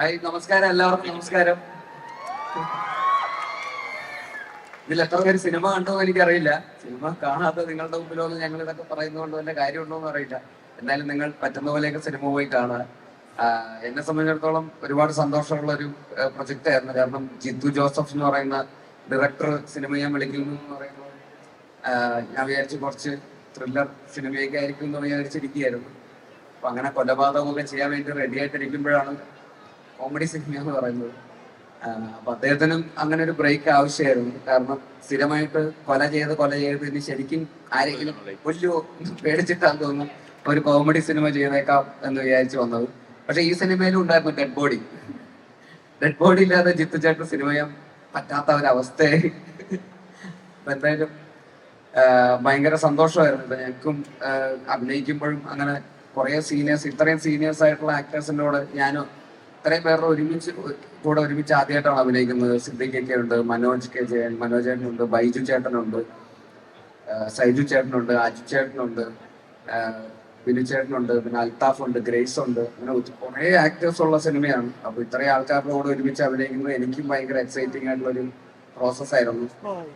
Hi നമസ്കാരം എല്ലാവർക്കും നമസ്കാരം. ഇതിൽ എത്ര പേര് സിനിമ കണ്ടോ എന്ന് എനിക്കറിയില്ല. സിനിമ കാണാത്ത നിങ്ങളുടെ മുമ്പിലോന്ന് ഞങ്ങൾ ഇതൊക്കെ പറയുന്നതുകൊണ്ട് വല്ല കാര്യമുണ്ടോ എന്ന് അറിയില്ല. എന്തായാലും നിങ്ങൾ പറ്റുന്ന പോലെയൊക്കെ സിനിമ പോയി കാണുക. എന്നെ സംബന്ധിച്ചിടത്തോളം ഒരുപാട് സന്തോഷമുള്ള ഒരു പ്രൊജക്റ്റ് ആയിരുന്നു. കാരണം ജിത്തു ജോസഫ് എന്ന് പറയുന്ന ഡയറക്ടർ സിനിമ ഞാൻ വിളിക്കുന്നു എന്ന് പറയുന്നത് ഞാൻ വിചാരിച്ചു കുറച്ച് ത്രില്ലർ സിനിമയൊക്കെ ആയിരിക്കും എന്ന് വിചാരിച്ചിരിക്കുകയായിരുന്നു. അപ്പൊ അങ്ങനെ കൊലപാതകമൊക്കെ ചെയ്യാൻ വേണ്ടി റെഡി ആയിട്ടിരിക്കുമ്പോഴാണ് കോമഡി സിനിമ എന്ന് പറയുന്നത്. അപ്പൊ അദ്ദേഹത്തിനും അങ്ങനെ ഒരു ബ്രേക്ക് ആവശ്യമായിരുന്നു. കാരണം സ്ഥിരമായിട്ട് കൊല ചെയ്ത് കൊല ചെയ്ത് ഇനി ശരിക്കും ആരെങ്കിലും വലിയ പേടിച്ചിട്ടാൻ തോന്നുന്നു ഒരു കോമഡി സിനിമ ചെയ്തേക്കാം എന്ന് വിചാരിച്ചു വന്നത്. പക്ഷെ ഈ സിനിമയിലും ഉണ്ടായിരുന്നു ഡെഡ് ബോഡി ഡെഡ് ബോഡി ഇല്ലാതെ ജിത്തു ചേട്ടൻ സിനിമ ചെയ്യാൻ പറ്റാത്ത ഒരവസ്ഥയായി എന്തായാലും ഭയങ്കര സന്തോഷമായിരുന്നു. ഇപ്പൊ ഞങ്ങൾക്കും അഭിനയിക്കുമ്പോഴും അങ്ങനെ കുറെ സീനിയേഴ്സ് ഇത്രയും സീനിയേഴ്സ് ആയിട്ടുള്ള ആക്ടേഴ്സിന്റെ കൂടെ ഞാനും ഇത്രയും പേരുടെ ഒരുമിച്ച് കൂടെ ഒരുമിച്ച് ആദ്യമായിട്ടാണ് അഭിനയിക്കുന്നത്. സിദ്ദിഖൊക്കെ ഉണ്ട് മനോജ് കെ ജയൻ മനോജ് ചേട്ടനുണ്ട് ബൈജു ചേട്ടനുണ്ട് സൈജു ചേട്ടനുണ്ട് അജു ചേട്ടനുണ്ട് ബിനു ചേട്ടനുണ്ട് പിന്നെ അൽത്താഫ് ഉണ്ട് ഗ്രേസ് ഉണ്ട് അങ്ങനെ കുറെ ആക്ടേഴ്സ് ഉള്ള സിനിമയാണ്. അപ്പൊ ഇത്രയും ആൾക്കാരുടെ കൂടെ ഒരുമിച്ച് അഭിനയിക്കുന്നത് എനിക്കും ഭയങ്കര എക്സൈറ്റിംഗ് ആയിട്ടുള്ള ഒരു പ്രോസസ് ആയിരുന്നു.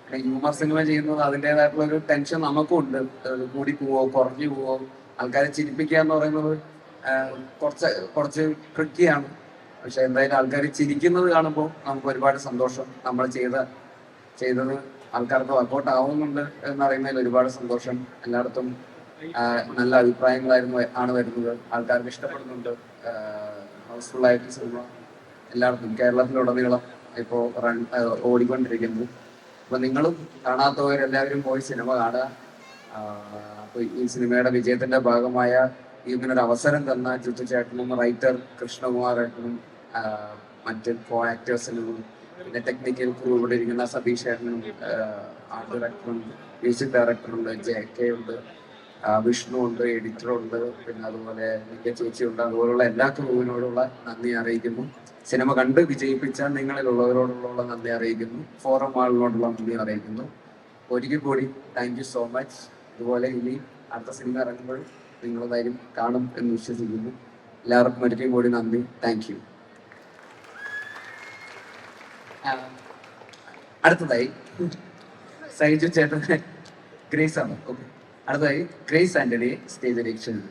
പിന്നെ ഹ്യൂമർ സിനിമ ചെയ്യുന്നത് അതിന്റെതായിട്ടുള്ള ഒരു ടെൻഷൻ നമുക്കും ഉണ്ട്. കൂടി പോവോ കുറഞ്ഞു പോവോ ആൾക്കാരെ ചിരിപ്പിക്കുക എന്ന് പറയുന്നത് കുറച്ച് കുറച്ച് ട്രിക്കിയാണ് പക്ഷെ എന്തായാലും ആൾക്കാർ ചിരിക്കുന്നത് കാണുമ്പോൾ നമുക്ക് ഒരുപാട് സന്തോഷം. നമ്മൾ ചെയ്ത ചെയ്തത് ആൾക്കാർക്ക് വർക്കൗട്ട് ആവുന്നുണ്ട് എന്നറിയുന്നതിൽ ഒരുപാട് സന്തോഷം. എല്ലായിടത്തും നല്ല അഭിപ്രായങ്ങളായിരുന്നു ആണ് വരുന്നത്. ആൾക്കാർക്ക് ഇഷ്ടപ്പെടുന്നുണ്ട്. ഹൗസ്ഫുൾ ആയിട്ട് സിനിമ എല്ലായിടത്തും കേരളത്തിലുടനീളം ഇപ്പോ റൺ ഓടിക്കൊണ്ടിരിക്കുന്നു. അപ്പൊ നിങ്ങളും കാണാത്തവരെല്ലാവരും പോയി സിനിമ കാണുക. അപ്പൊ ഈ സിനിമയുടെ വിജയത്തിന്റെ ഭാഗമായ ഒരു അവസരം തന്ന ജിത്തു ചേട്ടനും റൈറ്റർ കൃഷ്ണകുമാർ ഏട്ടനും മറ്റ് കോ ആക്ടേഴ്സിനും പിന്നെ ടെക്നിക്കൽ ക്രൂ ഇവിടെ ഇരിക്കുന്ന സതീഷ് ആർട്ട് ഡയറക്ടറും മ്യൂസിക് ഡയറക്ടറുണ്ട് ജെ കെ ഉണ്ട് വിഷ്ണു ഉണ്ട് എഡിറ്റർ ഉണ്ട് പിന്നെ അതുപോലെ മിക്ക ചേച്ചി ഉണ്ട്. അതുപോലുള്ള എല്ലാ ക്രൂവിനോടുള്ള നന്ദി അറിയിക്കുന്നു. സിനിമ കണ്ട് വിജയിപ്പിച്ച നിങ്ങളിലുള്ളവരോടുള്ള നന്ദി അറിയിക്കുന്നു. ഫോറം ആളിനോടുള്ള നന്ദി അറിയിക്കുന്നു. ഒരിക്കൽ കൂടി താങ്ക് യു സോ മച്ച് അതുപോലെ ഇനി അടുത്ത സിനിമ ഇറങ്ങുമ്പോൾ നിങ്ങളതായാലും കാണും എന്ന് വിശ്വസിക്കുന്നു. എല്ലാവർക്കും ഒരിക്കൽ കൂടി നന്ദി. താങ്ക് യു അടുത്തതായി സൈജു ചേട്ടൻ ഗ്രേസ് ആണ് ഓക്കെ അടുത്തതായി ഗ്രേസ് ആന്റണി സ്റ്റേജ് ക്ഷണിക്കുന്നു.